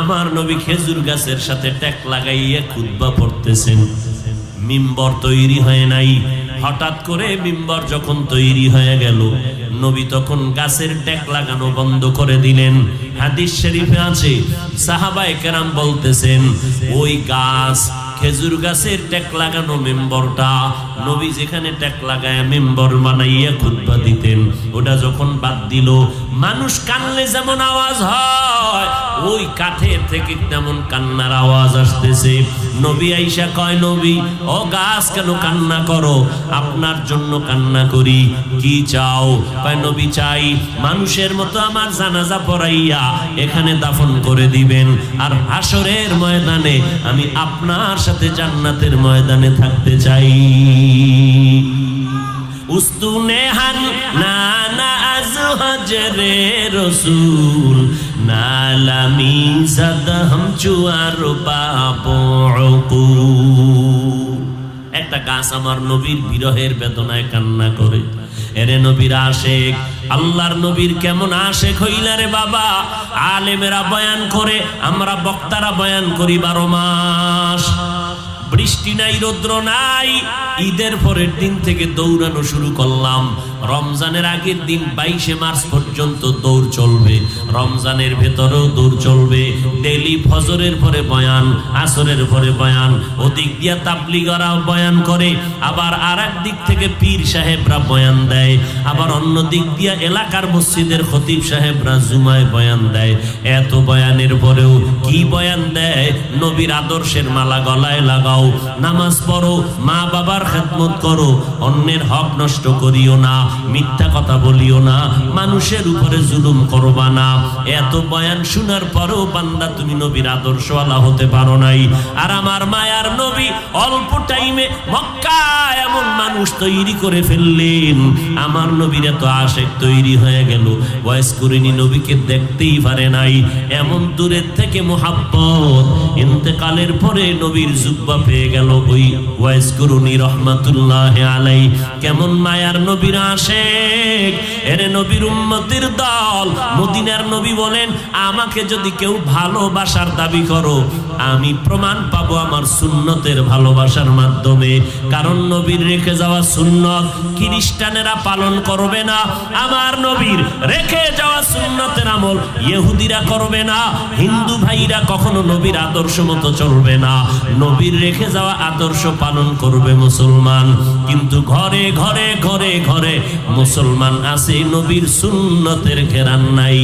আমার নবী খেজুর গাছের সাথে ট্যাক লাগাইয়া খুদ্া পড়তেছেন। মিম্বর তৈরি হয় নাই। হঠাৎ করে মিম্বর যখন তৈরি হয়ে গেল, নবী তখন গাছের ট্যাক লাগানো বন্ধ করে দিলেন। হাদিস শরীফে আছে, সাহাবায়ে কেরাম বলতেছেন, ওই গাছ, খেজুর গাছের ট্যাক লাগানো মেম্বরটা নবী যেখানে ট্যাক লাগায় মেম্বর বানাইয়া খুতবা দিতেন, ওটা যখন বাদ দিল, মানুষ কানলে যেমন আওয়াজ হয়, ওই কাঠের থেকে তেমন কান্নার আওয়াজ আসতেছে। নবী আইসা কয়, নবী, ও গাছ কেন কান্না করো? আপনার জন্য কান্না করি, কি চাও? কয়, নবী চাই মানুষের মতো আমার জানাজা পড়াইয়া এখানে দাফন করে দিবেন, আর হাসরের ময়দানে আমি আপনার সাথে জান্নাতের ময়দানে থাকতে চাই। উস্তুনে হান না না আজ হজরে রসুল নালামি সদ হম চুয়ার বাবু একটা গাছ আমার নবীর বিরহের বেদনায় কান্না করে। এরে নবীর আশেক, আল্লাহর নবীর কেমন আশেক হইলা রে বাবা? আলেমেরা বয়ান করে, আমরা বক্তারা বয়ান করি বারো মাস। বৃষ্টি নাই রৌদ্র নাই। ঈদের পরের দিন থেকে দৌড়ানো শুরু করলাম। রমজানের আগের দিন বাইশে মার্চ পর্যন্ত দৌড় চলবে। রমজানের ভেতরেও দৌড় চলবে। ডেলি ফজরের পরে বয়ান, আসরের পরে বয়ান, ওদিক দিয়া তাবলিগরাও বয়ান করে, আবার আর দিক থেকে পীর সাহেবরা বয়ান দেয়, আবার অন্য দিক দিয়া এলাকার মসজিদের খতিব সাহেবরা জুমায় বয়ান দেয়। এত বয়ানের পরেও কি বয়ান দেয়? নবীর আদর্শের মালা গলায় লাগাও, নামাজ পড়ো মা বাবার খেদমত করো, অন্যের হক নষ্ট করিও না। মিথ্যা কথা বলিও না। মানুষের উপরে জুলুম করবা না। এত বয়ান শোনার পরেও বান্দা তুমি নবীর আদর্শওয়ালা হতে পারো নাই। আর আমার মায়ার নবী অল্প টাইমে মক্কা এমন মানুষ তৈরি করে ফেললেন। আমার নবীর এত আশেক তৈরি হয়ে গেল। বয়স করিনি, নবীকে দেখতেই পারে নাই। এমন দূরের থেকে মোহাব্বত। ইন্তেকালের পরে নবীর জুব্বা পেয়ে গেল ওই ওয়াইস করুনি রহমাতুল্লাহ আলাই কেমন মায়ার নবীর আশেক এরে নবীর উম্মতির দল। মদিনার নবী বলেন, আমাকে যদি কেউ ভালোবাসার দাবি করো, আমি প্রমাণ পাবো আমার সুন্নতের ভালোবাসার মাধ্যমে। কারণ নবীর রেখে যাওয়া সুন্নত খ্রিস্টানেরা পালন করবে না। আমার নবীর রেখে যাওয়া সুন্নতের আমল ইহুদিরা করবে না। হিন্দু ভাইরা কখনো নবীর আদর্শ মতো চলবে না। নবীর রেখে যাওয়া আদর্শ পালন করবে মুসলমান। কিন্তু ঘরে ঘরে ঘরে ঘরে মুসলমান আছে নবীর সুন্নতের ঘেরান নাই।